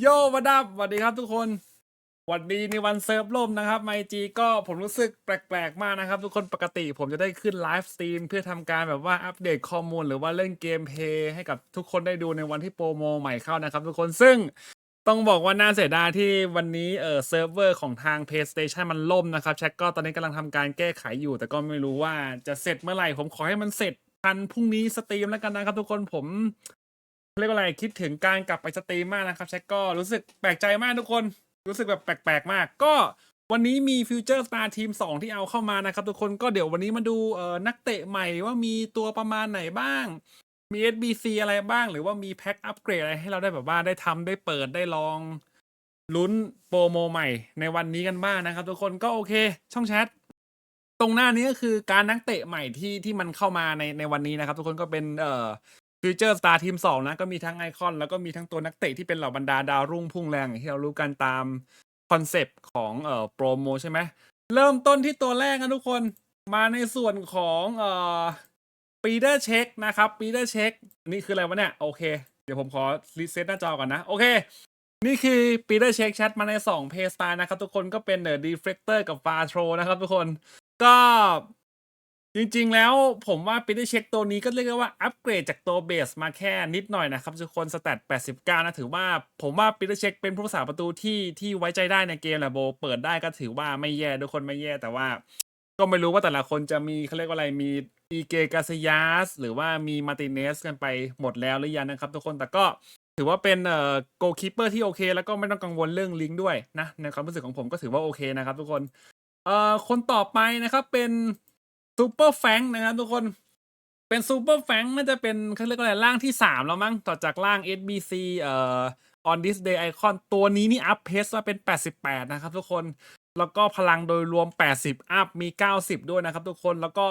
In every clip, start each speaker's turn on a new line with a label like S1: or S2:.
S1: โยวัดับสวัสดีครับทุกคนหวัสดีในวันเซิร์ฟล่มนะครับไมจีก็ผมรู้สึกแปลกๆมากนะครับ ทุกคนปกติผมจะได้ขึ้นไลฟ์สตรีมเพื่อทำการแบบว่าอัปเดตข้อมูล หรือว่าเล่นเกมเพย์ให้กับทุกคนได้ดูในวันที่โปรโมใหม่เข้านะครับ ทุกคนซึ่งต้องบอกว่าน่าเสียดายที่วันนี้เออเซิร์ฟเวอร์ของทาง PlayStation มันล่มนะครับแชทก็ตอนนี้กำลังทำการแก้ไขอยู่ แต่ก็ไม่รู้ว่าจะเสร็จเมื่อไหร่ผมขอให้มันเสร็จทันพรุ่งนี้สตรีมแล้วกันนะครับ ทุกคนผม เรียกว่าอะไรคิดถึงการกลับไปสตรีมมากนะครับแชทก็รู้สึกแปลกใจมากทุกคน รู้สึกแบบแปลกๆมาก ก็วันนี้มีฟิวเจอร์สตาร์ทีม2ที่เอาเข้ามานะครับทุกคนก็เดี๋ยววันนี้มาดูเอ่อนักเตะใหม่ว่ามีตัวประมาณไหนบ้าง มี SBC อะไรบ้าง หรือว่ามีแพ็คอัปเกรดอะไรให้เราได้แบบว่าได้ทำได้เปิดได้ลองลุ้นโปรโมใหม่ในวันนี้กันบ้างนะครับ ทุกคนก็โอเค ช่องแชทตรงหน้านี้ก็คือการนักเตะใหม่ที่ที่มันเข้ามาในในวันนี้นะครับ ทุกคนก็เป็นเอ่อ ฟิวเจอร์สตาร์ทีมสองนะก็มีทั้งไอคอน แล้วก็มีทั้งตัวนักเตะที่เป็นเหล่าบรรดาดาวรุ่งพุ่งแรงอย่างที่เรารู้กันตามคอนเซปต์ของเอ่อโปรโมใช่ไหมเริ่มต้นที่ตัวแรกนะทุกคนมาในส่วนของเอ่อปีเดอร์เช็คนะครับปีเดอร์เช็คนี่คืออะไรวะเนี่ยโอเค เดี๋ยวผมขอรีเซ็ตหน้าจอก่อนนะ โอเค นี่คือปีเตอร์เช็คแชทมาใน2เพย์สไตล์นะครับทุกคนก็เป็นเดอะดีเฟ e เตอร์กับฟาโทรนะครับทุกคนก็ จริงๆ แล้วผมว่าปีเตอร์เช็คตัวนี้ก็เรียกได้ว่าอัปเกรดจากตัวเบสมาแค่นิดหน่อยนะครับทุกคนสแตท89 นะถือว่าผมว่าปีเตอร์เช็คเป็นผู้รักษาประตูที่ที่ไว้ใจได้ในเกมแหละโบ เปิดได้ก็ถือว่าไม่แย่ทุกคนไม่แย่แต่ว่า ก็ไม่รู้ว่าแต่ละคนจะมีเขาเรียกว่าอะไรมีอีเกกาซยาสหรือว่ามีมาติเนสกันไปหมดแล้วหรือยังนะครับทุกคนแต่ก็ถือว่าเป็นเอ่อโกคีเปอร์ที่โอเค แล้วก็ไม่ต้องกังวลเรื่องลิงก์ด้วยนะในความรู้สึกของผมก็ถือว่าโอเคนะครับทุกคนเอ่อคนต่อไปนะครับเป็น ซูเปอร์แฟงนะครับทุกคนเป็นซูเปอร์แฟงน่าจะเป็นเขาเรียกว่าอะไรร่างที่สามแล้วมั้งต่อจากร่าง SBC เอ่อ on this day icon ตัวนี้นี่อัพเพสมาเป็น 88 นะครับทุกคนแล้วก็พลังโดยรวม 80 อัพมี 90 ด้วยนะครับทุกคนแล้วก็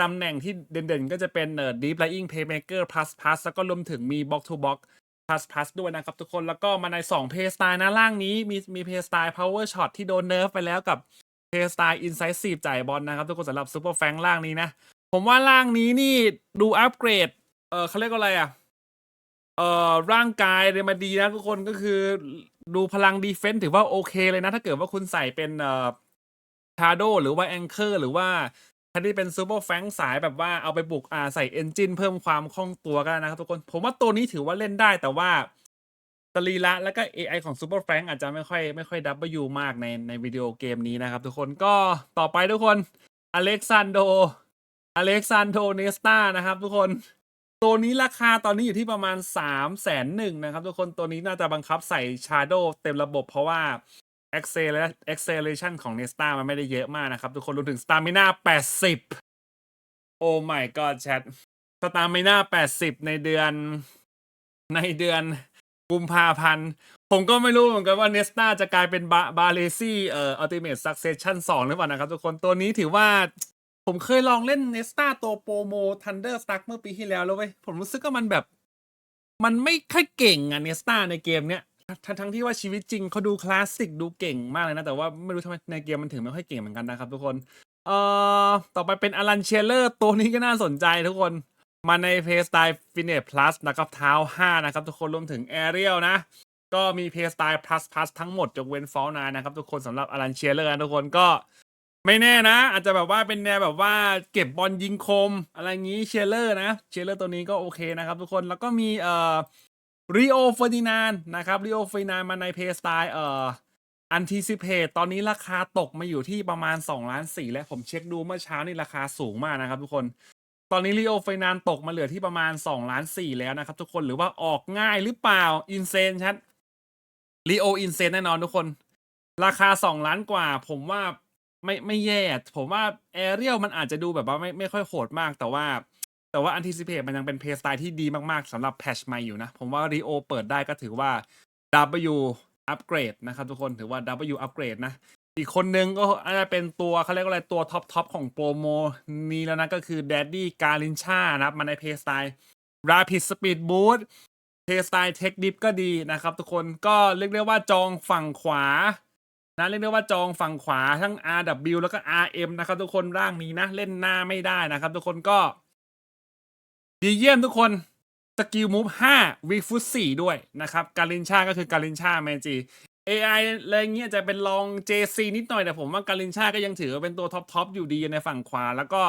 S1: ตำแหน่งที่เด่นๆ ก็จะเป็นเอ่อ deep lying playmaker plus plus แล้วก็รวมถึงมี box to box plus plus ด้วยนะครับทุกคนแล้วก็มาใน2 play style นะล่างนี้มีมี play style power shot ที่โดนเนิร์ฟไปแล้วกับ play style incisive จ่ายบอลนะครับ ทุกคนสำหรับ super f a n ล่างนี้นะ ผมว่าล่างนี้นี่ดูอัปเกรด เออเขาเรียกว่าอะไรอะ เอ่อร่างกายเนี่ยมาดีนะทุกคนก็คือดูพลังดีเฟน s ์ถือว่าโอเคเลยนะ ถ้าเกิดว่าคุณใส่เป็นเอ่อชาโดหรือว่าแองเกอร์หรือว่าถ้าที่เป็นซูเปอร์แฟงสายแบบว่าเอาไปบุกอ่าใส่เอนจินเพิ่มความคล่องตัวก็ได้นะครับทุกคน ผมว่าตัวนี้ถือว่าเล่นได้แต่ว่า รีระแล้วก็ AI ของซูเปอร์แฟงอาจจะไม่ค่อยไม่ค่อยดับเบิลยูมากในในวิดีโอเกมนี้นะครับ ทุกคนก็ต่อไปทุกคนอเล็กซานโดอเล็กซานโดเนสตานะครับ ทุกคนตัวนี้ราคาตอนนี้อยู่ที่ประมาณ3ามแสนหนึ่งนะครับ ทุกคนตัวนี้น่าจะบังคับใส่ Shadow เต็มระบบเพราะว่า Accel- acceleration ของ Nesta มันไม่ได้เยอะมากนะครับ ทุกคนรวมถึง Stamina 80 โอ้ my god แชท Stamina 80 ในเดือน ในเดือน กุมภาพันธ์ ผมก็ไม่รู้เหมือนกันว่า Nesta จะกลายเป็นบาบาเลซี่เอ่อ Ultimate Succession 2หรือเปล่านะครับทุกคนตัวนี้ถือว่าผมเคยลองเล่นเนสตาตัวโปรโม Thunder Stuck เมื่อปีที่แล้วแล้วเว้ย ผมรู้สึกว่ามันแบบ มันไม่ค่อยเก่งอะเนสตาในเกมเนี้ยทั้งทั้งที่ว่าชีวิตจริงเขาดูคลาสสิกดูเก่งมากเลยนะ แต่ว่าไม่รู้ทำไมในเกมมันถึงไม่ค่อยเก่งเหมือนกันนะครับทุกคน เอ่อ ต่อไปเป็นอลันเชลเลอร์ตัวนี้ก็น่าสนใจทุกคน มาในเพย์สไตล์ฟินเน p พลัสนะครับเท้า 5 นะครับ ทุกคนรวมถึงแอเรียลนะ ก็มีเพย์สไตล์ plus plus ทั้งหมดยกเว้นฟอลนานะครับ ทุกคนสำหรับอลันเชลเลอร์ทุกคนก็ไม่แน่นะ อาจจะแบบว่าเป็นแนวแบบว่าเก็บบอลยิงคม อะไรงี้เชลเลอร์นะเชลเลอร์ตัวนี้ก็โอเคนะครับ ทุกคนแล้วก็มีเอ่อริโอเฟอร์ดินานนะครับริโอเฟอร์ดินานมาในเพย์สไตล์เอ่ออันทิซิเพตตอนนี้ราคาตกมาอยู่ที่ประมาณ2ล้าน4แล้วผมเช็คดูเมื่อเช้านี่ราคาสูงมากนะครับทุกคน ตอนนี้ริโอเฟนานตกมาเหลือที่ประมาณ2ล้าน4แล้วนะครับ ทุกคนหรือว่าออกง่ายหรือเปล่าอินเซนชัดริโออินเซนแน่นอนทุกคน ราคา 2 ล้านกว่า ผมว่าไม่ไม่แย่ ผมว่าแอเรียลมันอาจจะดูแบบว่าไม่ไม่ค่อยโหดมากแต่ว่า แต่ว่า Anticipate มันยังเป็นเพย์สไตล์ที่ดีมากๆสำหรับแพชใหม่อยู่นะ ผมว่า Rio เปิดได้ก็ถือว่า W upgrade นะครับทุกคนถือว่า W upgrade นะ อีกคนนึงก็อาจจะเป็นตัวเขาเรียกว่าอะไรตัวท็อปท็อปของโปรโมนี้แล้วนะก็คือ Daddy g a r i n c h a นะครับมาในเพย์สไตล์ Rapid Speed Boost เพย์สไตล์ Tech Dip ก็ดีนะครับ ทุกคนก็เรียกได้ว่าจองฝั่งขวานะเรียกได้ว่าจองฝั่งขวาทั้ง RW แล้วก็ RM นะครับ ทุกคนร่างนี้นะ เล่นหน้าไม่ได้นะครับ ทุกคนก็ดีเยี่ยมทุกคนสกิลมูฟ5วีฟุต4ด้วยนะครับ การินชาก็คือการินชาแมจี AI อะไรเงี้ยจะเป็นรอง JC นิดหน่อยแต่ผมว่าการินชาก็ยังถือว่าเป็นตัวท็อปทอปอยู่ดีในฝั่งขวา แล้วก็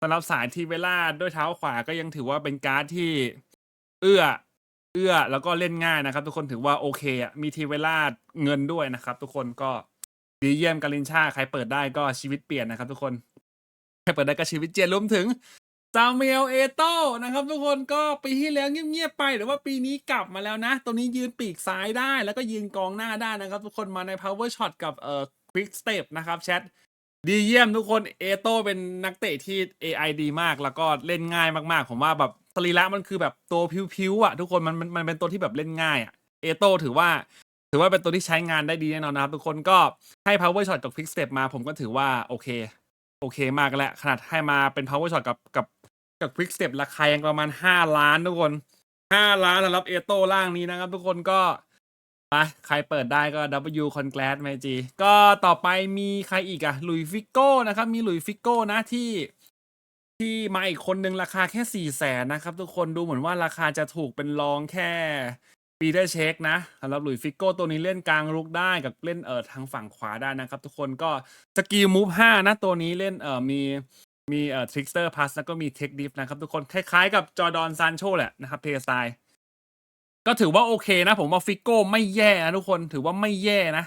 S1: สำหรับสายทีเวล่าด้วยเท้าขวาก็ยังถือว่าเป็นการ์ดที่ เอื้อ เอื้อแล้วก็เล่นง่ายนะครับ ทุกคนถือว่าโอเคอะมีทีเวล่าเงินด้วยนะครับ ทุกคนก็ดีเยี่ยมการินชาใครเปิดได้ก็ชีวิตเปลี่ยนนะครับ ทุกคนใครเปิดได้ก็ชีวิตเจนรวมถึง ซาเมลเอโต้นะครับ ทุกคนก็ปีที่แล้วเงียบๆไปแต่ว่าปีนี้กลับมาแล้วนะ ตัวนี้ยืนปีกซ้ายได้ แล้วก็ยืนกองหน้าได้นะครับ ทุกคนมาใน power shot กับเอ่อ quick step นะครับแชทดีเยี่ยมทุกคนเอโต้เป็นนักเตะที่ AI ดีมากแล้วก็เล่นง่ายมากๆ ผมว่าแบบสรีระมันคือแบบตัวพิวๆอะ ทุกคนมันมันมันเป็นตัวที่แบบเล่นง่ายอะเอโต้ถือว่า ถือว่าเป็นตัวที่ใช้งานได้ดีแน่นอนนะครับ ทุกคนก็ให้ power shot กับ quick step มาผมก็ถือว่าโอเค โอเคมากแล้วขนาดให้มาเป็น power shot กับกับ กับ Quick Step ราคายังประมาณ5ล้านทุกคน5ล้านสำหรับเอโต้ล่างนี้นะครับ ทุกคนก็ไปใครเปิดได้ก็ W Congrats มจีก็ต่อไปมีใครอีกอะหลุยฟิโก้นะครับ มีหลุยฟิโก้นะที่ที่มาอีกคนหนึ่งราคาแค่4แสนนะครับ ทุกคนดูเหมือนว่าราคาจะถูกเป็นรองแค่ปีเตอร์เช็คนะสำหรับหลุยฟิโก้ตัวนี้เล่นกลางลุกได้กับเล่นเอ่อทางฝั่งขวาได้นะครับ ทุกคนก็สกิลมูฟ5นะตัวนี้เล่นเอ่อมี มีเอ่อทริกสเตอร์พัสแล้วก็มีเทคดิฟนะครับ ทุกคนคล้ายๆกับจอร์ดอนซานโชแหละนะครับเทสไตล์ก็ถือว่าโอเคนะ ผมว่าฟิกโก้ไม่แย่นะทุกคนถือว่าไม่แย่นะ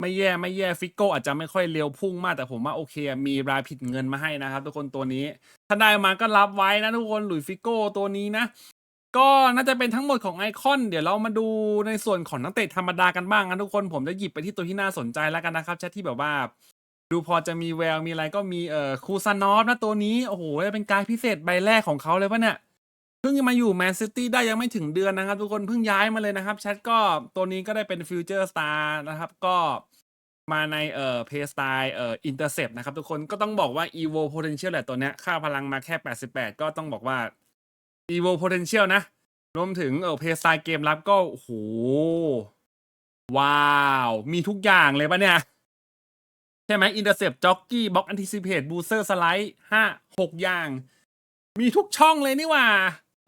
S1: ไม่แย่ไม่แย่ฟิกโก้อาจจะไม่ค่อยเร็วพุ่งมาก แต่ผมว่าโอเค มีรายผิดเงินมาให้นะครับ ทุกคนตัวนี้ ถ้าได้มาก็รับไว้นะทุกคนหลุยฟิกโก้ตัวนี้นะ ก็น่าจะเป็นทั้งหมดของไอคอน เดี๋ยวเรามาดูในส่วนของนักเตะธรรมดากันบ้างนะทุกคนผมจะหยิบไปที่ตัวที่น่าสนใจแล้วกันนะครับแชทที่แบบว่า ดูพอจะมีแววมีอะไรก็มีเอ่อคูซานอฟนะตัวนี้ โอ้โหเป็นการพิเศษใบแรกของเขาเลยปะเนี่ยเพิ่งจะมาอยู่แมนซิตี้ได้ยังไม่ถึงเดือนนะครับ ทุกคนเพิ่งย้ายมาเลยนะครับแชทก็ตัวนี้ก็ได้เป็นฟิวเจอร์สตาร์นะครับก็มาในเอ่อเพย์สไตล์เอ่ออินเตอร์เซปนะครับทุกคนก็ต้องบอกว่า evo potential แหละตัวเนี้ยค่าพลังมาแค่ 88 ก็ต้องบอกว่า evo potential นะ รวมถึงเอ่อเพย์สไตล์เกมรับก็โอ้โหว้าว มีทุกอย่างเลยปะเนี่ย ใช่ไหมอินเตอร์เซปจ็อกกี้บล็อกแอนติซิเพตบูเซอร์สไลด์ห้าหกอย่าง มีทุกช่องเลยนี่ว่า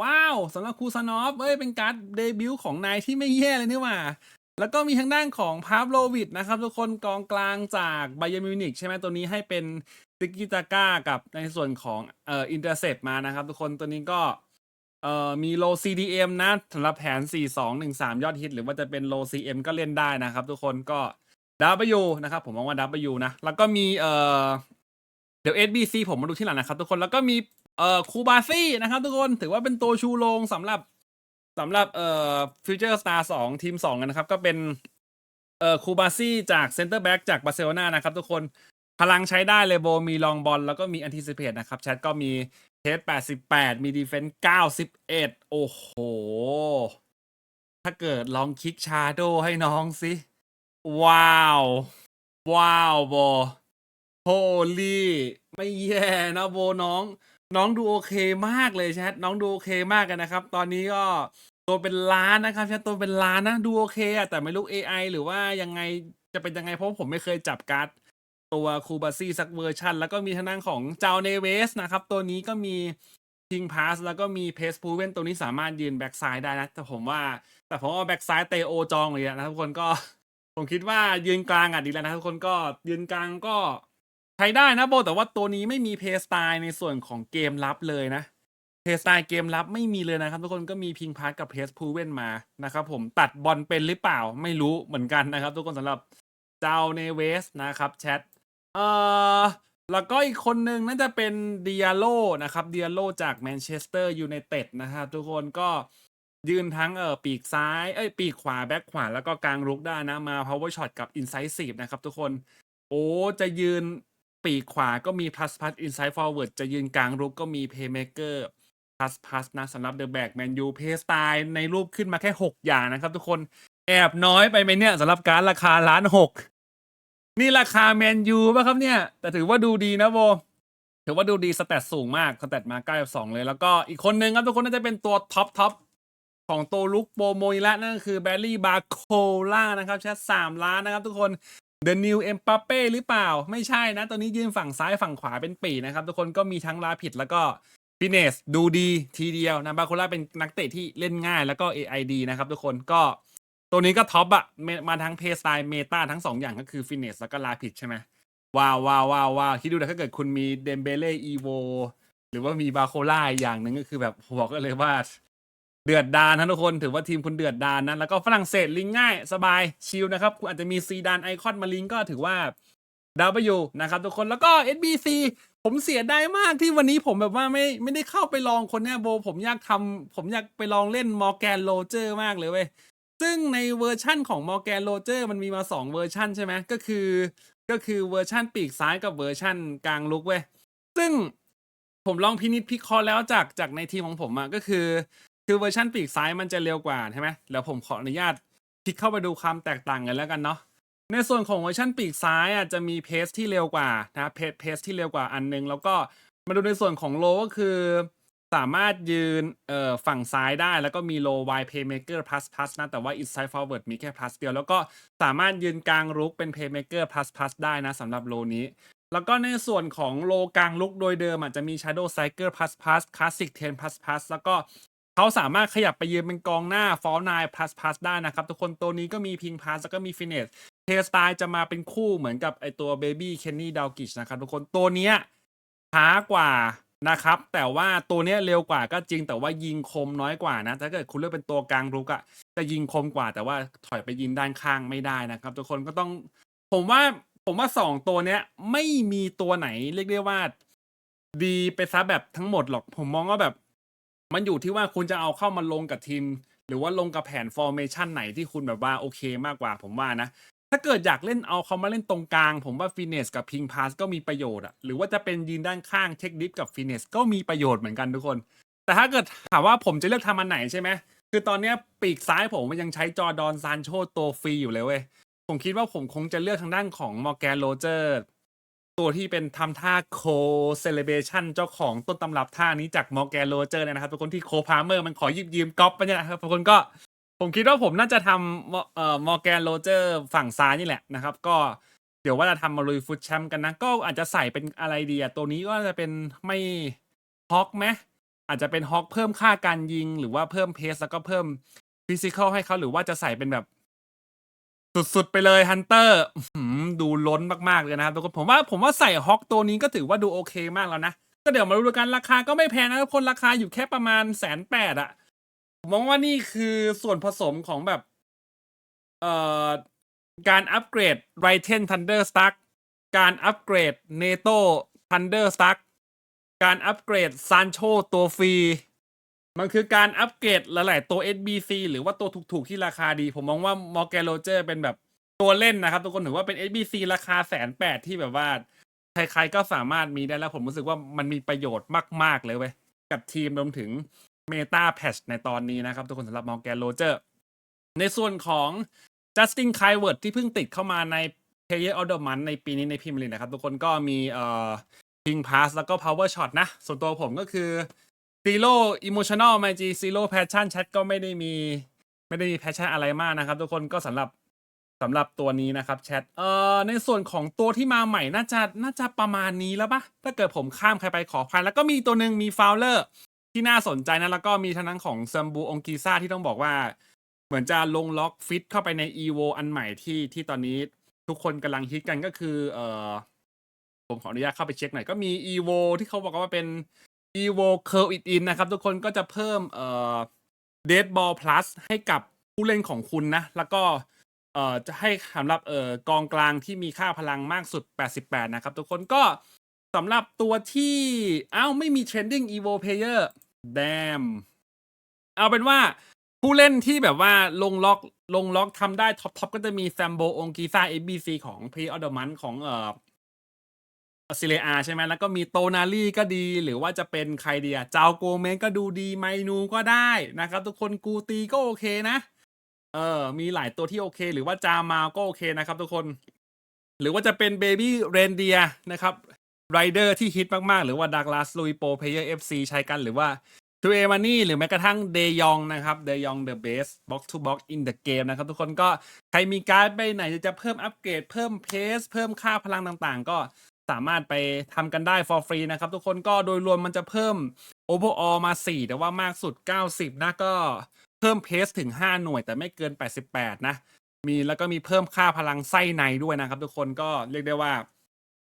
S1: ว้าวสำหรับคูซานอฟเอ้ยเป็นการ์ดเดบิวต์ของนายที่ไม่แย่เลยนี่ว่า แล้วก็มีทางด้านของพาฟโลวิดนะครับ ทุกคนกองกลางจากไบเยมิวนิกใช่ไหมตัวนี้ให้เป็นติกิตาก้ากับในส่วนของเอ่ออินเตอร์เซปมานะครับ ทุกคนตัวนี้ก็เอ่อมีโล CDM นะสำหรับแผน 4213 ยอดฮิต หรือว่าจะเป็นโล CM ก็เล่นได้นะครับ ทุกคนก็ W นะครับผมมองว่า W นะ แล้วก็มีเอ่อเดี๋ยว SBC ผมมาดูที่หลังนะครับทุกคนแล้วก็มีเอ่อคูบาซี่นะครับทุกคนถือว่าเป็นตัวชูโรงสำหรับสำหรับเอ่อฟิวเจอร์สตาร์สองทีมสองนะครับ ก็เป็นเอ่อคูบาซี่จากเซนเตอร์แบ็กจากบาร์เซโลนานะครับทุกคนพลังใช้ได้เลยโบมีลองบอลแล้วก็มีแอนติซิเพตนะครับแชทก็มีเทส88มีดีเฟนส์91โอ้โห ถ้าเกิดลองคลิกชาโดให้น้องสิ ว้าว ว้าวโบโฮลี่ไม่แย่นะโบน้อง น้องดูโอเคมากเลยแชทน้องดูโอเคมากกันนะครับ ตอนนี้ก็ตัวเป็นล้านนะครับแชทตัวเป็นล้านนะดูโอเคอะแต่ไม่รู้ AI หรือว่ายังไงจะเป็นยังไงเพราะผมไม่เคยจับการ์ดตัวคูบาซี่สักเวอร์ชันแล้วก็มีทางด้านของเจ้าเนเวสนะครับ ตัวนี้ก็มีทิงพาสแล้วก็มีเพสพูเวนตัวนี้สามารถยืนแบ็กซ้ายได้นะ แต่ผมว่า แต่ผมว่าแบ็กซ้ายเตโอจองเลยนะทุกคนก็ ผมคิดว่ายืนกลางอะดีแล้วนะทุกคนก็ยืนกลางก็ใช้ได้นะโบแต่ว่าตัวนี้ไม่มีเพสไตล์ในส่วนของเกมรับเลยนะเพสไตล์เกมรับไม่มีเลยนะครับ ทุกคนก็มีพิงพาสกับเพสพูเวนมานะครับผมตัดบอลเป็นหรือเปล่าไม่รู้เหมือนกันนะครับ ทุกคนสำหรับเจ้าเนเวสนะครับแชทเอ่อแล้วก็อีกคนหนึ่งน่าจะเป็นเดียโลนะครับเดียโลจากแมนเชสเตอร์ยูไนเต็ดนะครับทุกคนก็ ยืนทั้งเอ่อปีกซ้ายเอ้ยปีกขวาแบ็คขวาแล้วก็กลางรุกได้นะมา power shot กับ incisive นะครับทุกคน โอ้จะยืนปีกขวาก็มี plus plus inside forward จะยืนกลางรุกก็มี playmaker plus plus นะสำหรับ the back man u play style ในรูปขึ้นมาแค่ 6 อย่างนะครับทุกคนแอบน้อยไปไหมเนี่ยสำหรับการราคาล้านหกนี่ราคาแมนยูป่ะครับเนี่ย แต่ถือว่าดูดีนะโบถือว่าดูดีสแตทสูงมากสแตทมาใกล้กับสองเลย แล้วก็อีกคนนึงครับทุกคนน่าจะเป็นตัวท็อปท็อป ของโตลุกโปรโมยละนั่นก็คือแบลลี่บาโคล่านะครับแชทสามล้านนะครับทุกคน The New e m p a p e หรือเปล่า ไม่ใช่นะ ตัวนี้ยืนฝั่งซ้ายฝั่งขวาเป็นปีนะครับ ทุกคนก็มีทั้งลาผิดแล้วก็ฟินเนสดูดีทีเดียวนะบาโคล่าเป็นนักเตะที่เล่นง่ายแล้วก็ AI ดีนะครับทุกคนก็ตัวนี้ก็ท็อปอะมาทั้งเพสไตล์เมตาทั้งสองอย่างก็คือฟินเนสแล้วก็ลาพิดใช่ไหมว้าวว้าวว้าวว้าวคิดดูนะถ้าเกิดคุณมีเดมเบเล่อีโวหรือว่ามีบาโคล่าอย่างหนึ่งก็คือแบบบอกกันเลยว่า เดือดดานนะทุกคนถือว่าทีมคุณเดือดดานนะแล้วก็ฝรั่งเศสลิงง่ายสบายชิลนะครับคุณอาจจะมีซีดานไอคอนมาลิงก็ถือว่าดาวไปอยู่นะครับทุกคนแล้วก็ SBC ผมเสียดายมากที่วันนี้ผมแบบว่าไม่ไม่ได้เข้าไปลองคนเนี้ยโบ ผมอยากทำผมอยากไปลองเล่นมอร์แกนโรเจอร์มากเลยเว้ยซึ่งในเวอร์ชั่นของมอร์แกนโรเจอร์มันมีมา 2 เวอร์ชั่นใช่ไหมก็คือก็คือเวอร์ชั่นปีกซ้ายกับเวอร์ชั่นกลางลุกเว้ยซึ่งผมลองพินิจพิเคราะห์แล้วจากจากในทีมของผมอะก็คือ คือเวอร์ชันปีกซ้ายมันจะเร็วกว่าใช่ไหมแล้วผมขออนุญาตคลิกเข้าไปดูความแตกต่างกันแล้วกันเนาะในส่วนของเวอร์ชันปีกซ้ายอะจะมีเพสที่เร็วกว่านะเพสเพสที่เร็วกว่าอันนึง แล้วก็มาดูในส่วนของโลก็คือ สามารถยืนเอ่อฝั่งซ้ายได้ แล้วก็มีโล wide playmaker plus plus นะแต่ว่า inside forward มีแค่ plus เดียว แล้วก็สามารถยืนกลางรุกเป็น playmaker plus plus ได้นะสำหรับโลนี้ แล้วก็ในส่วนของโลกลางลุกโดยเดิมอาจจะมี Shadow Cycle plus plus Classic 10 plus plus แล้วก็ เขาสามารถขยับไปยืนเป็นกองหน้า Fall 9 plus plus ได้นะครับ ทุกคนตัวนี้ก็มีพิงพาสแล้วก็มีฟินเนสเทสไตล์จะมาเป็นคู่เหมือนกับไอตัว Baby Kenny d a l g i s h นะครับ ทุกคนตัวเนี้ยช้ากว่านะครับ แต่ว่าตัวเนี้ยเร็วกว่าก็จริงแต่ว่ายิงคมน้อยกว่านะ ถ้าเกิดคุณเลือกเป็นตัวกลางรุกอะจะยิงคมกว่า แต่ว่าถอยไปยิงด้านข้างไม่ได้นะครับ ทุกคนก็ต้องผมว่าผมว่าสองตัวเนี้ยไม่มีตัวไหนเรียกได้ว่า ดีไปซะแบบทั้งหมดหรอก ผมมองว่าแบบ มันอยู่ที่ว่าคุณจะเอาเข้ามาลงกับทีม หรือว่าลงกับแผนฟอร์เมชันไหนที่คุณแบบว่าโอเคมากกว่าผมว่านะ ถ้าเกิดอยากเล่นเอาเขามาเล่นตรงกลาง ผมว่าฟินเนสกับพิงพาสก็มีประโยชน์อะหรือว่าจะเป็นยืนด้านข้างเทคดิฟกับฟินเนสก็มีประโยชน์เหมือนกันทุกคน แต่ถ้าเกิดถามว่าผมจะเลือกทำอันไหนใช่ไหมคือตอนนี้ปีกซ้ายผมมันยังใช้จอร์ดอนซานโชตัวฟรีอยู่เลยเว้ยผมคิดว่าผมคงจะเลือกทางด้านของมอร์แกนโรเจอร์ ตัวที่เป็นทำท่าโคเซเลเบชันเจ้าของต้นตำรับท่านี้จากมอร์แกนโรเจอร์เนี่ยนะครับทุกคนที่โคพาร์เมอร์มันขอยืมยืมก๊อปไปเนี่ยนะครับทุกคนก็ผมคิดว่าผมน่าจะทำเอ่อมอร์แกนโรเจอร์ฝั่งซ้ายนี่แหละนะครับ ก็เดี๋ยวว่าจะทำมาลุยฟุตแชมป์กันนะ ก็อาจจะใส่เป็นอะไรดีอะตัวนี้ก็จะเป็นไม่ฮอกไหมอาจจะเป็นฮอกเพิ่มค่าการยิงหรือว่าเพิ่มเพสแล้วก็เพิ่มฟิสิกอลให้เขาหรือว่าจะใส่เป็นแบบ สุดๆไปเลยฮันเตอร์ดูล้นมากๆเลยนะครับทุกคนผมว่าผมว่าใส่ฮอกตัวนี้ก็ถือว่าดูโอเคมากแล้วนะ ก็เดี๋ยวมาดูกันราคาก็ไม่แพงนะทุกคนราคาอยู่แค่ประมาณแสนแปดอะผมมองว่านี่คือส่วนผสมของแบบ เอ่อ การอัปเกรดไรเทนทันเดอร์สตั๊กการอัปเกรดเนโต้ทันเดอร์สตั๊กการอัปเกรดซานโชตัวฟรี มันคือการอัปเกรดหลาย ๆ ตัว SBC หรือว่าตัวถูก ๆ ที่ราคาดี ผมมองว่ามอร์แกนโรเจอร์เป็นแบบตัวเล่นนะครับทุกคนถือว่าเป็น SBC ราคาแสนแปดที่แบบว่า ใคร ๆ ก็สามารถมีได้แล้ว ผมรู้สึกว่ามันมีประโยชน์มาก ๆ เลยเว้ย กับทีมรวมถึงเมตาแพชในตอนนี้นะครับ ทุกคนสำหรับมอร์แกนโรเจอร์ ในส่วนของจัสตินไคเวิร์ดที่เพิ่งติดเข้ามาใน Player of the Month ในปีนี้ในพรีเมียร์ลีนะครับ ทุกคนก็มีเอ่อ King Pass แล้วก็ Power Shot นะ ส่วนตัวผมก็คือ Zero Emotional Magic Zero Passion Chat ก็ไม่ได้มี ไม่ได้มีแพชชั่นอะไรมากนะครับ ทุกคนก็สำหรับสำหรับตัวนี้นะครับแชทเอ่อในส่วนของตัวที่มาใหม่น่าจะน่าจะประมาณนี้แล้วปะถ้าเกิดผมข้ามใครไปขออภัยแล้วก็มีตัวหนึ่งมีฟาวเลอร์ที่น่าสนใจนะแล้วก็มีทางนั้นของซัมบูองกีซ่าที่ต้องบอกว่า เหมือนจะลงล็อกฟิตเข้าไปใน EVO อันใหม่ที่ที่ตอนนี้ทุกคนกำลังฮิตกันก็คือเอ่อผมขออนุญาตเข้าไปเช็คหน่อยก็มี EVO ที่เขาบอกว่าเป็น EVO Curve It In นะครับ ทุกคนก็จะเพิ่มเอ่อ Dead Ball Plus ให้กับผู้เล่นของคุณนะ แล้วก็เอ่อจะให้สำหรับเอ่อกองกลางที่มีค่าพลังมากสุด 88 นะครับ ทุกคนก็สำหรับตัวที่อ้าวไม่มี Trending EVO Player damn เอาเป็นว่าผู้เล่นที่แบบว่าลงล็อกลงล็อกทำได้ท็อปทอปก็จะมีแซมโบองกีซาเอบีซีของพรีออเดอร์มันของเอ่อ ซิเลอาใช่ไหมแล้วก็มีโตนาลี่ก็ดี หรือว่าจะเป็นใครเดียจาโกเมนก็ดูดีไมนูก็ได้นะครับ ทุกคนกูตีก็โอเคนะ เออ มีหลายตัวที่โอเค หรือว่าจามาก็โอเคนะครับ ทุกคน หรือว่าจะเป็นเบบี้เรนเดียนะครับไรเดอร์ที่ฮิตมากๆ หรือว่าดักลาสลุยโปเพเยอร์เอฟซีใช้กันหรือว่าทูเอมานี่หรือแม้กระทั่งเดยองนะครับเดยองเดอะเบสบ็อกซ์ทูบ็อกซ์อินเดอะเกมนะครับ ทุกคนก็ใครมีการ์ดไปไหนจะเพิ่มอัปเกรดเพิ่มเพสเพิ่มค่าพลังต่างๆ ก็ สามารถไปทำกันได้ for free นะครับ ทุกคนก็โดยรวมมันจะเพิ่ม overall มา 4 แต่ว่ามากสุด 90 นะก็เพิ่มเพสถึง 5 หน่วยแต่ไม่เกิน 88 นะ มีแล้วก็มีเพิ่มค่าพลังไส้ในด้วยนะครับ ทุกคนก็เรียกได้ว่า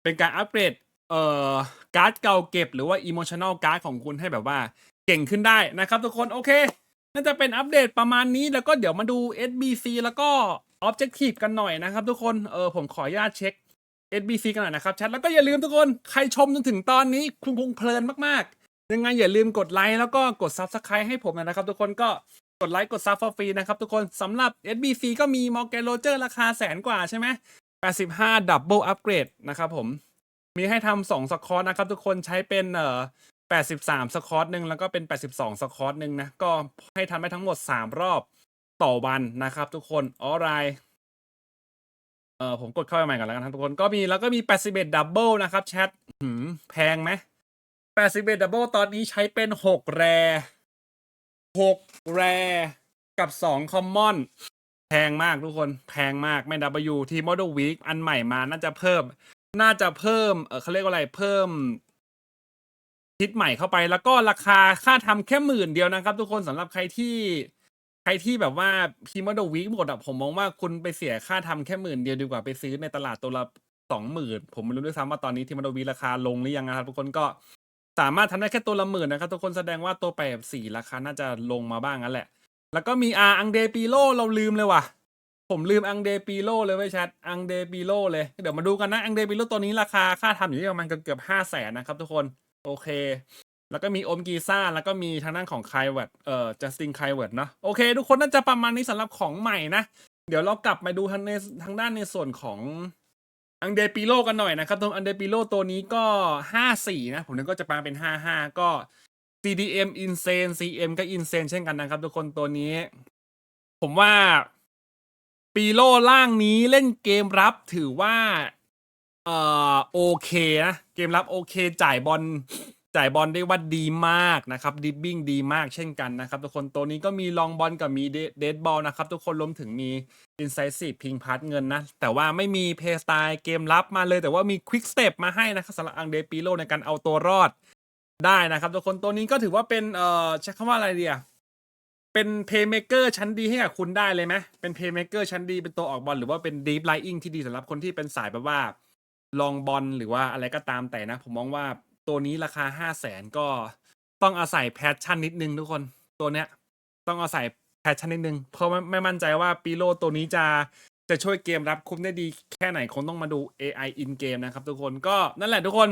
S1: เป็นการอัปเกรดเอ่อการ์ดเก่าเก็บหรือว่า emotional card ของคุณให้แบบว่าเก่งขึ้นได้นะครับ ทุกคนโอเคน่าจะเป็นอัปเดตประมาณนี้แล้วก็เดี๋ยวมาดู SBC แล้วก็ Objective กันหน่อยนะครับ ทุกคนเออผมขออนุญาตเช็ค SBC กันหน่อยนะครับแชทแล้วก็อย่าลืมทุกคน ใครชมจนถึงตอนนี้คุณคงเพลินมากๆ ยังไงอย่าลืมกดไลค์แล้วก็กด Subscribe ให้ผมนะครับ ทุกคนก็กดไลค์กดซับฟรีนะครับ ทุกคนสำหรับ SBC ก็มี Morgan Roger ราคาแสนกว่าใช่ไหม85 Double Upgrade นะครับผม มีให้ทำสองสคอร์นะครับ ทุกคนใช้เป็นเอ่อ83สคอร์หนึ่งแล้วก็เป็น 82สคอร์หนึ่งนะ ก็ให้ทำได้ทั้งหมด 3 รอบต่อวันนะครับ ทุกคนออไร เออผมกดเข้าไปใหม่ก่อนแล้วกันครับทุกคนก็มีแล้วก็มี 81 ดับเบิลนะครับแชทหืมแพงไหม81 ดับเบิลตอนนี้ใช้เป็น 6 แร6 แรกับ 2 คอมมอน แพงมากทุกคนแพงมากไม่ W ที่ Model Week อันใหม่มาน่าจะเพิ่ม น่าจะเพิ่มเออเขาเรียกว่าอะไรเพิ่มคิดใหม่เข้าไปแล้วก็ราคาค่าทำแค่หมื่นเดียวนะครับ ทุกคนสำหรับใครที่ ใครที่แบบว่าพีม o ดวีคหมดอะผมมองว่าคุณไปเสียค่าทำแค่หมื่นเดียวดีกว่าไปซื้อในตลาดตัวละสองหมื่นผมไม่รู้ด้วยซ้ำว่าตอนนี้ทีม o ดวีราคาลงหรือยังนะครับทุกคนก็สามารถทำได้แค่ตัวละหมื่นนะครับทุกคนแสดงว่าตัวแปดสี่ราคาน่าจะลงมาบ้างนั่นแหละ แล้วก็มีอาอังเดปีโลเราลืมเลยว่ะ ผมลืมอังเดปีโลเลยไว้ยแชทอังเดปีโลเลย เดี๋ยวมาดูกันนะอังเดปีโลตัวนี้ราคาค่าทำอยู่ที่ประมาณเกือบห้าแสนนะครับทุกคน โอเค แล้วก็มีโอมกีซ่า แล้วก็มีทางด้านของไคเวิร์ดเอ่อจัสตินไคเวิร์ดเนาะโอเค ทุกคนน่าจะประมาณนี้สำหรับของใหม่นะ เดี๋ยวเรากลับมาดูทางในทางด้านในส่วนของอังเดปีโลกันหน่อยนะครับตรงอังเดปีโลตัวนี้ก็ห้าสี่นะ ผมนึกก็จะแปลเป็นห้าห้าก็ CDM Insane CM ก็ Insane เช่นกันนะครับ ทุกคนตัวนี้ ผมว่าปีโลล่างนี้เล่นเกมรับถือว่า เอ่อโอเคนะ เกมรับโอเคจ่ายบอล จ่ายบอลได้ว่าดีมากนะครับดิบบิ้งดีมากเช่นกันนะครับ ทุกคนตัวนี้ก็มีลองบอลกับมีเดดบอลนะครับ ทุกคนรวมถึงมี Incisive พิงพัดเงินนะ แต่ว่าไม่มีเพย์สไตล์เกมรับมาเลย แต่ว่ามีควิกสเต็ปมาให้นะครับสำหรับอังเดปีโลในการเอาตัวรอดได้นะครับ ทุกคนตัวนี้ก็ถือว่าเป็นเอ่อใช้คำว่าอะไรดีอะเป็นเพย์เมเกอร์ชั้นดีให้กับคุณได้เลยไหมเป็นเพย์เมเกอร์ชั้นดีเป็นตัวออกบอลหรือว่าเป็นดีฟไลอิงที่ดีสำหรับคนที่เป็นสายแบบว่าลองบอลหรือว่าอะไรก็ตามแต่นะ ผมมองว่า ตัวนี้ราคาห้าแสนก็ต้องอาศัยแพชชั่นนิดนึงทุกคนตัวเนี้ย ต้องอาศัยแพชชั่นนิดนึง เพราะไม่ไม่มั่นใจว่าปีโลตัวนี้จะจะช่วยเกมรับคุ้มได้ดีแค่ไหนคงต้องมาดู AI in game นะครับทุกคนก็นั่นแหละทุกคน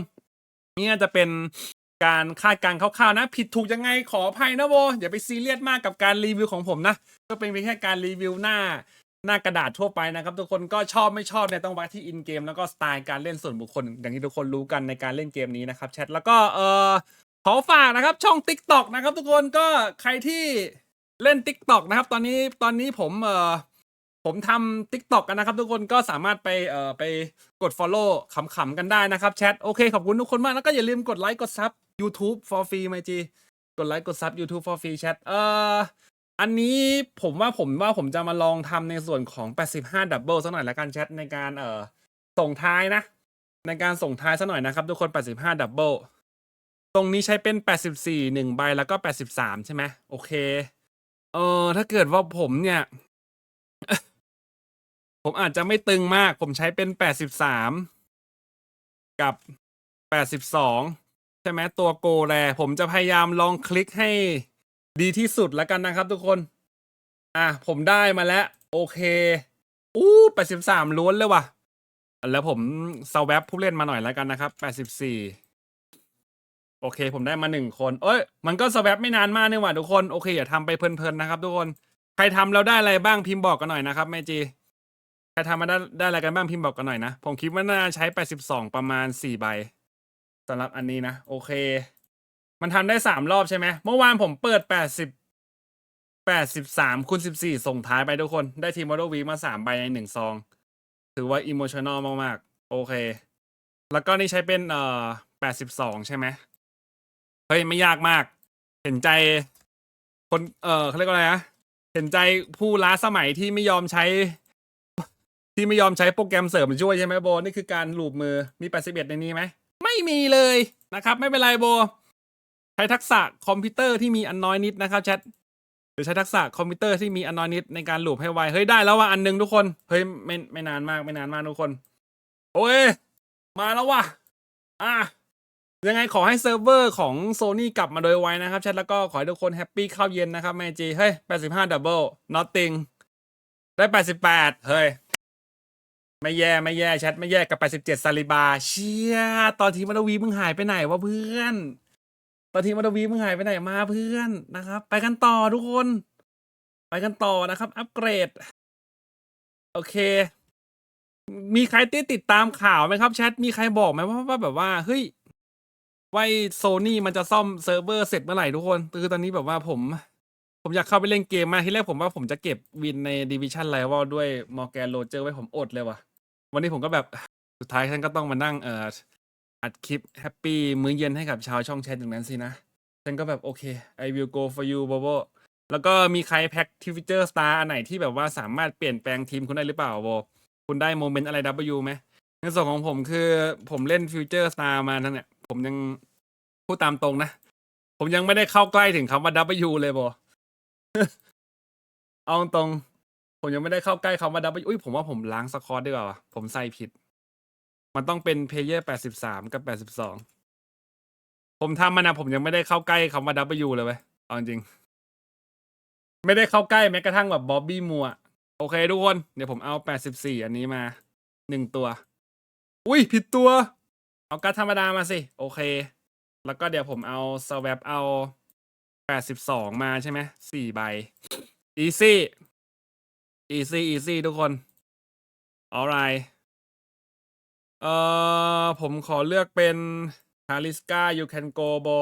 S1: นี่น่าจะเป็นการคาดการณ์คร่าวๆนะ ผิดถูกยังไงขออภัยนะโบอย่าไปซีเรียสมากกับการรีวิวของผมนะ ก็เป็นเพียงแค่การรีวิวหน้า หน้ากระดาษทั่วไปนะครับ ทุกคนก็ชอบไม่ชอบเนี่ยต้องวัดที่อินเกมแล้วก็สไตล์การเล่นส่วนบุคคล อย่างที่ทุกคนรู้กันในการเล่นเกมนี้นะครับแชทแล้วก็เออขอฝากนะครับช่อง Tik t o อกนะครับ ทุกคนก็ใครที่เล่น Tik t o อกนะครับ ตอนนี้ตอนนี้ผมเออผมทำ Tik t o อกกันนะครับ ทุกคนก็สามารถไปเอ่อไปกด Follow ขำๆกันได้นะครับแชทโอเคขอบคุณทุกคนมากแล้วก็อย่าลืมกดไลค์กดซับ YouTube for free ไหมจีกดไลค์กดซับ YouTube for free แชทเอ่อ อันนี้ผมว่าผมว่าผมจะมาลองทำในส่วนของ 85 Double สักหน่อยละกันแชทในการเอ่อส่งท้ายนะ ในการส่งท้ายสักหน่อยนะครับ ทุกคน 85 Double ตรงนี้ใช้เป็น 84 1 ใบแล้วก็ 83 ใช่ไหมโอเค เออถ้าเกิดว่าผมเนี่ย ผมอาจจะไม่ตึงมาก ผมใช้เป็น 83 กับ 82 ใช่ไหมตัวโกแรผมจะพยายามลองคลิกให้ ดีที่สุดแล้วกันนะครับทุกคน อะผมได้มาแล้ว โอเค อู้83ล้วนเลยว่ะ แล้วผมสว a ปผู้เล่นมาหน่อยแล้วกันนะครับ84โอเค ผมได้มาหนึ่งคน เอ้ย มันก็สว a ปไม่นานมากนี่หว่าทุกคน โอเคอย่าทำไปเพลินๆนะครับทุกคน ใครทำแล้วได้อะไรบ้างพิมพ์บอกกันหน่อยนะครับแม่จี ใครทำมาได้ได้อะไรกันบ้างพิมพ์บอกกันหน่อยนะ ผมคิดว่าน่าใช้82ประมาณ4ใบสำหรับอันนี้นะ โอเค มันทำได้3รอบใช่ไหมเมื่อวานผมเปิด80 83คูณ14ส่งท้ายไปทุกคน ได้ทีม Model Week มา3ใบใน1ซอง ถือว่าอิโมชัน a ลมากๆ โอเค แล้วก็นี่ใช้เป็นเอ่อ82ใช่ไหมเฮ้ย ไม่ยากมาก เห็นใจคน เอ่อเขาเรียกว่าอะไรนะเห็นใจผู้ล้าสมัยที่ไม่ยอมใช้ ที่ไม่ยอมใช้โปรแกรมเสริมช่วยใช่ไหมโบ นี่คือการลูบมือมี81ในนี้ไหม ไม่มีเลยนะครับ ไม่เป็นไรโบ ช้ทักษะคอมพิวเตอร์ที่มีอันน้อยนิดนะครับแชทหรือใช้ทักษะคอมพิวเตอร์ที่มีอันน้อยนิดในการลูปให้ไวเฮ้ยได้แล้วว่ะอันหนึงทุกคนเฮ้ยไม่ไม่นานมากไม่นานมากทุกคน โอ้ยมาแล้วว่ะอะยังไงขอให้เซิร์ฟเวอร์ของโซนี่กลับมาโดยไวนะครับแชทแล้วก็ขอให้ทุกคนแฮปปี้ข้าวเย็นนะครับแมจีเฮ้ย85ดับเบิล nothing ได้88เฮ้ยไม่แย่ไม่แย่แชทไม่แย่กับ87ซาลิบา เชียตอนทีมาดวีมึงหายไปไหนวะเพื่อน ตอนทีมาดวีมึงหายไปไหนมาเพื่อนนะครับ ไปกันต่อทุกคน ไปกันต่อนะครับ อัปเกรด โอเค มีใครที่ติดตามข่าวไหมครับ แชทมีใครบอกไหมว่าว่าแบบว่าเฮ้ยว่าโซนี่มันจะซ่อมเซิร์ฟเวอร์เสร็จเมื่อไหร่ทุกคนคือตอนนี้แบบว่าผม ผมอยากเข้าไปเล่นเกมมาที่แรกผมว่าผมจะเก็บวินในดิวิชั่นไ i ว a l ด้วยมอร์แกนโรเจอร์ไว้ผมอดเลยว่ะ วันนี้ผมก็แบบสุดท้ายฉันก็ต้องมานั่งเออ อัดคลิปแฮปปี้มื้อเย็นให้กับชาวช่องแชทอย่างนั้นสินะ ฉันก็แบบโอเค I will go for you Bobo แล้วก็มีใครแพ็กทิวิเจอร์สตาร์อันไหนที่แบบว่าสามารถเปลี่ยนแปลงทีมคุณได้หรือเปล่าโบคุณได้โมเมนต์อะไร W ไหมในส่วนของผมคือผมเล่นฟิวเจอร์สตาร์มาทั้งเนี่ย ผมยังพูดตามตรงนะ ผมยังไม่ได้เข้าใกล้ถึงคำว่า W เลยโบเอาตรง ผมยังไม่ได้เข้าใกล้คำว่า W อุ้ยผมว่าผมล้างสคอร์ดีกว่า ผมใส่ผิด มันต้องเป็นเพลเยอร์แปดสิบสามกับแปดสิบสองผมทำมันนะผมยังไม่ได้เข้าใกล้คำว่า W เลยเว้ยเอาจริง ไม่ได้เข้าใกล้แม้กระทั่งแบบบ๊อบบี้มัว โอเคทุกคน เดี๋ยวผมเอาแปดสิบสี่อันนี้มาหนึ่งตัว อุ้ยผิดตัว เอาการดธรรมดามาสิ โอเค แล้วก็เดี๋ยวผมเอาสว a ปเอาแปดสิบสองมาใช่ไหมสี่ใบ easy easy easy ทุกคน alright เอ่อผมขอเลือกเป็น h a r i s k a you can go bo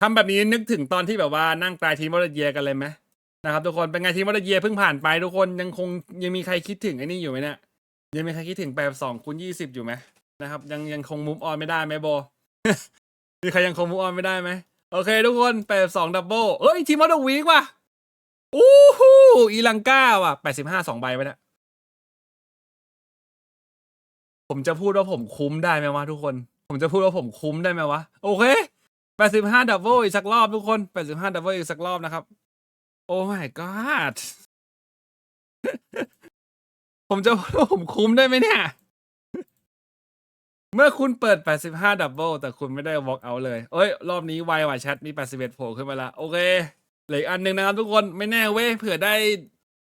S1: ทำแบบนี้นึกถึงตอนที่แบบว่านั่งตายทีมวอลเยียกันเลยไหมนะครับทุกคนเป็นไงทีมวอลเยียเพิ่งผ่านไปทุกคนยังคงยังมีใครคิดถึงไอ้นี่อยู่ไหมเนี่ยยังมีใครคิดถึงแปดสองคูณยี่สิบอยู่ไหมนะครับ ยังยังคงมูฟออนไม่ได้ไหมโบมีใครยังคงมูฟออนไม่ได้ไหมโอเค ทุกคนแปดสองดับเบิลเอ้ยทีมวอลวีกว่ะอู้หูอีลังกาว่ะแปดสิบห้าสองใบไปเนี่ย ผมจะพูดว่าผมคุ้มได้ไหมวะทุกคน ผมจะพูดว่าผมคุ้มได้ไหมวะ โอเคแปดสิบห้าดับเบิลอีกสักรอบทุกคนแปดสิบห้าดับเบิลอีกสักรอบนะครับ โอ้ my god ผมจะพูดว่าผมคุ้มได้ไหมเนี่ย เมื่อคุณเปิด 85 ดับเบิลแต่คุณไม่ได้ walk out เลย เอ้ย รอบนี้ไวกว่าแชทมี 81โผล่ขึ้นมาละโอเคเหลืออันหนึ่งนะครับทุกคนไม่แน่เว้ยเผื่อได้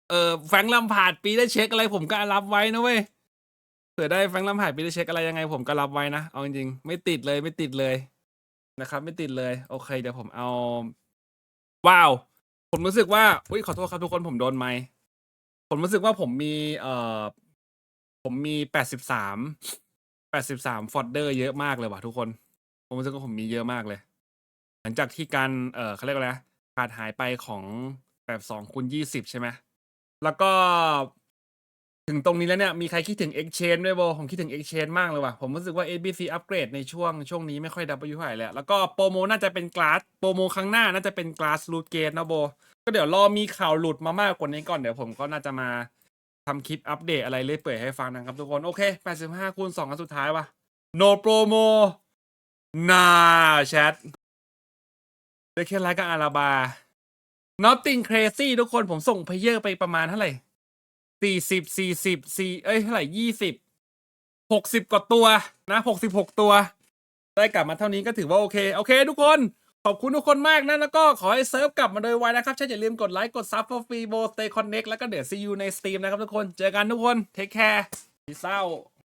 S1: เอ่อแฟงลำผาดปีได้เช็คอะไรผมก็รับไว้นะเว้ย เผื่อได้แฟรงลำผาดปีได้เช็คอะไรยังไงผมก็รับไว้นะ เอาจริงๆไม่ติดเลยไม่ติดเลยนะครับ ไม่ติดเลย โอเค เดี๋ยวผมเอา ว้าว ผมรู้สึกว่าอุ้ยขอโทษครับทุกคนผมโดนไหมผมรู้สึกว่าผมมี เอ่อ ผมมี83 83ฟอดเดอร์เยอะมากเลยว่ะทุกคน ผมรู้สึกว่าผมมีเยอะมากเลย หลังจากที่การเอ่อเขาเรียกว่าอะไรขาดหายไปของแบบ2คูณ20ใช่ไหมแล้วก็ ถึงตรงนี้แล้วเนี่ย มีใครคิดถึง Exchange ด้วยโบผมคิดถึง Exchange มากเลยว่ะ ผมรู้สึกว่า ABC อัปเกรดในช่วงช่วงนี้ไม่ค่อยดับเท่าไหร่แล้วแล้วก็โปรโมน่าจะเป็นก a s s โปรโมครั้งหน้าน่าจะเป็นก a s s root gate นะโบ ก็เดี๋ยวรอมีข่าวหลุดมามากกว่านี้ก่อน เดี๋ยวผมก็น่าจะมาทำคลิปอัปเดตอะไรเรื่อยเปื่อยให้ฟังนะครับทุกคน โอเค 85คูณ2อันสุดท้ายว่ะ no promo นาแชทได้แค่ไลค์กับอาราบา nothing crazy ทุกคนผมส่งเพเยอร์ไปประมาณเท่าไหร่ สี่สิบสี่สิบสี่เอ้ยเท่าไหร่ยี่สิบหกสิบกว่าตัวนะหกสิบหกตัว ได้กลับมาเท่านี้ก็ถือว่าโอเค โอเค ทุกคน ขอบคุณทุกคนมากนะแล้วก็ขอให้เซิร์ฟกลับมาโดยไวนะครับใช่อย่าลืมกดไลค์ กดซับฟอร์ฟรีโบสเตย์คอนเน็กแล้วก็เดี๋ยวซีอูในสตรีมนะครับทุกคน เจอกันทุกคน take care peace out